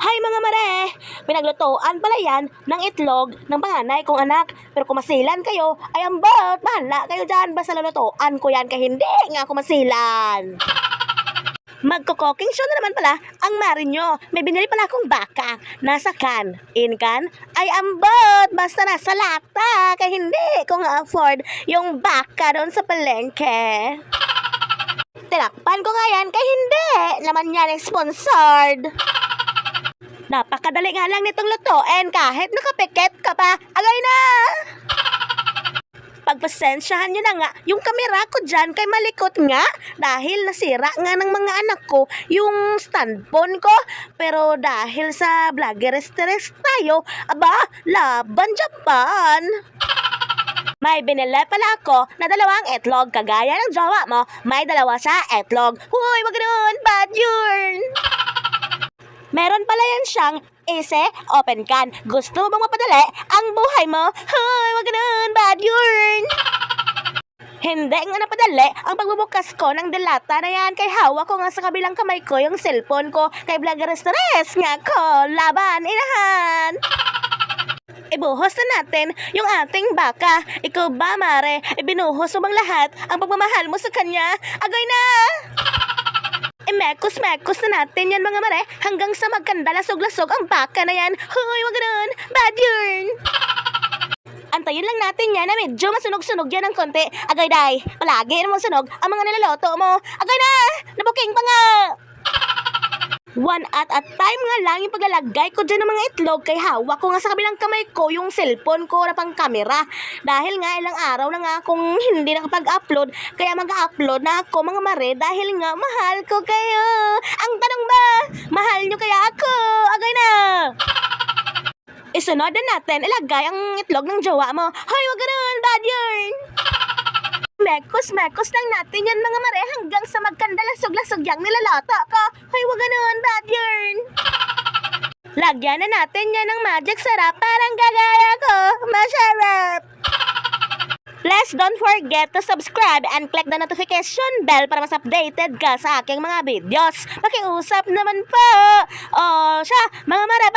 Hay mga mare! Pinaglutoan pala yan ng itlog ng panganay kong anak. Pero kung masilan kayo, ay ambot! Bahala kayo dyan. Basta lulutoan ko yan kaya hindi nga ako masilan. Magko-cooking show na naman pala ang mari nyo. May binili pala akong baka. Nasa can. In can? Ay ambot! Basta nasa lata. Kaya hindi ko nga afford yung baka doon sa palengke. Tinakpan ko nga yan kaya hindi. Naman yan sponsored. Napakadali nga lang nitong lutuin kahit nakapikit ka pa. Agay na! Pagpasensyahan nyo na nga, yung kamera ko dyan kay malikot nga dahil nasira nga ng mga anak ko yung standphone ko. Pero dahil sa vloggeres-teres tayo, aba, laban Japan! May binili pala ako na dalawang etlog kagaya ng jowa mo. May dalawa sa etlog. Huy, wag ganun, bad yun! Meron pala yan siyang ise, open can. Gusto mo bang mapadali ang buhay mo? Hoy, wag ganun, bad yun! Hindi nga napadali ang pagbubukas ko ng delata na yan kay hawak ko nga sa kabilang kamay ko yung cellphone ko kay vlogger stress nga ko laban inahan. Ibuhos na natin yung ating baka. Ikaw ba, Mare? Ibinuhos mo bang lahat ang pagmamahal mo sa kanya? Agoy na! Imekos-mekos na natin yan mga mare hanggang sa magkanda lasog-lasog ang baka na yan. Hoy, wag ganun. Bad yun. Antayin lang natin yan na medyo masunog-sunog yan ng konti. Agay day, palagi namang sunog ang mga nilaloto mo. Agay na! Nabuking pa nga! One at a time nga lang yung paglalagay ko dyan ng mga itlog kay hawak ko nga sa kabilang kamay ko yung cellphone ko na pang kamera. Dahil nga ilang araw na nga akong hindi nakapag-upload kaya mag-upload na ako mga mare dahil nga mahal ko kayo. Ang tanong ba, mahal nyo kaya ako? Agay na! Isunod na natin, ilagay ang itlog ng jowa mo. Hoy, wag ganun, bad yun! Mekos-mekos lang natin yan mga mare hanggang sa magkanda lasog-lasog yang nilalata ka. Hoy, wag ganun, bad yun! Lagyan na natin yan ng magic sarap parang gagaya ko. Masarap! Please don't forget to subscribe and click the notification bell para mas updated ka sa aking mga videos. Pakiusap naman po! O, siya, mga mare,